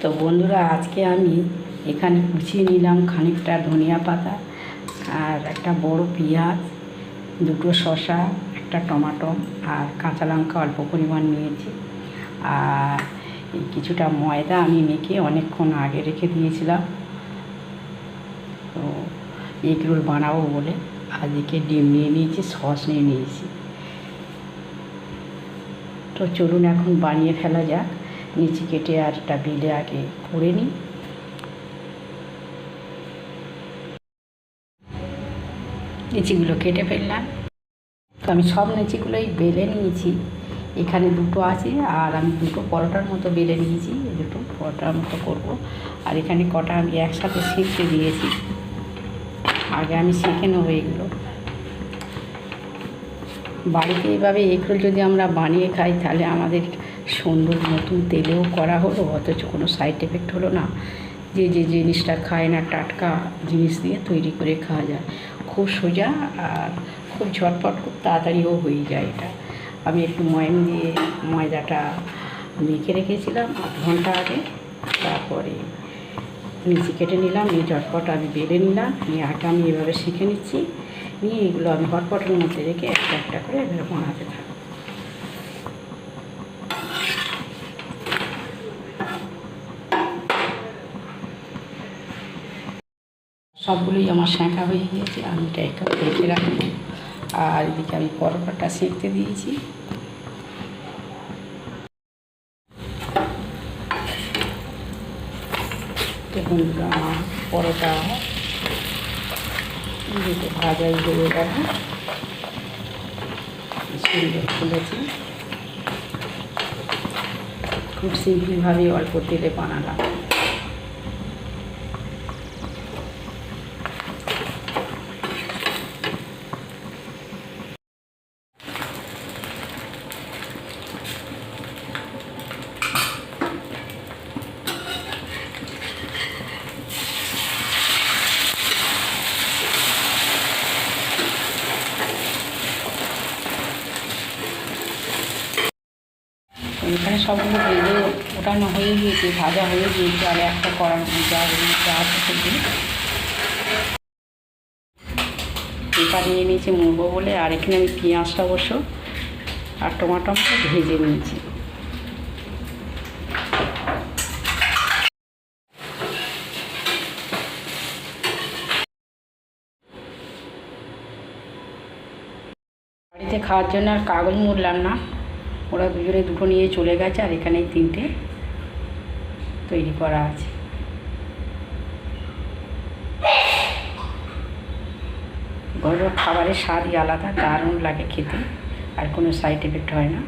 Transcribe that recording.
তো বন্ধুরা, আজকে আমি এখানে কুচিয়ে নিলাম খানিকটা ধনিয়া পাতা আর একটা বড় পেঁয়াজ, দুটো শসা, একটা টমাটো আর কাঁচা লঙ্কা অল্প পরিমাণ নিয়েছি। আর কিছুটা ময়দা আমি মেখে অনেকক্ষণ আগে রেখে দিয়েছিলাম। তো এগ রোল বানাবো বলে আজকে ডিম নিয়ে নিয়েছি, সস নিয়ে নিয়েছি। তো চলুন এখন বানিয়ে ফেলা যাক। নিচে কেটে আর একটা বেলে আগে করে নিই। নিচিগুলো কেটে ফেললাম। তো আমি সব নিচিগুলোই বেলে নিয়েছি। এখানে দুটো আছে আর আমি দুটো পরোটার মতো বেলে নিয়েছি। দুটো পরোটার মতো করব। আর এখানে কটা আমি একসাথে সেঁকতে দিয়েছি। আগে আমি সেঁকে নেব এগুলো। বাড়িতে এইভাবে এগুলো যদি আমরা বানিয়ে খাই, তাহলে আমাদের সুন্দর নতুন তেলেও করা হলো, অথচ কোনো সাইড এফেক্ট হলো না। যে যে জিনিসটা খায় না, টাটকা জিনিস দিয়ে তৈরি করে খাওয়া যায়। খুব সোজা আর খুব ঝটপট, খুব তাড়াতাড়িও হয়ে যায় এটা। আমি একটু ময়াম দিয়ে ময়দাটা মেখে রেখেছিলাম আধ ঘণ্টা আগে। তারপরে নিচে কেটে নিলাম, নিয়ে ঝটপট আমি বেলে নিলাম, নিয়ে আটা আমি এভাবে শিখে নিচ্ছি। নিয়ে এগুলো আমি হটপটের মধ্যে রেখে একটা একটা করে এভাবে বানাতে থাকব। সবগুলোই আমার সেঁকা হয়ে গিয়েছে, আমি এটা একটু রেখে রাখব। আর এদিকে আমি পরোটাটা সেঁকতে দিয়েছি। আমার পরোটা ভাজাই হয়ে গেল। সুন্দর ফুলেছি। খুব সিম্পলভাবে অল্প তেলে বানালাম এখানে সবগুলো ভেজে ওঠানো হয়ে গিয়েছে, ভাজা হয়ে গিয়েছে, আর একটা কড়া যা যা আছে থেকে পেপার নিয়ে নিয়েছি মুড়বো বলে, আর এখানে আমি পেঁয়াজটা অবশ্য আর টমাটোটা ভেজে নিয়েছি। বাড়িতে খাওয়ার জন্য আর কাগজ মুড়লাম না। ওরা দুজনে দুটো নিয়ে চলে গেছে আর এখানে তিনটে তৈরি করা আছে। ঘরোয়া খাবারের স্বাদই আলাদা, দারুণ লাগে খেতে, আর কোনো সাইড এফেক্ট হয় না।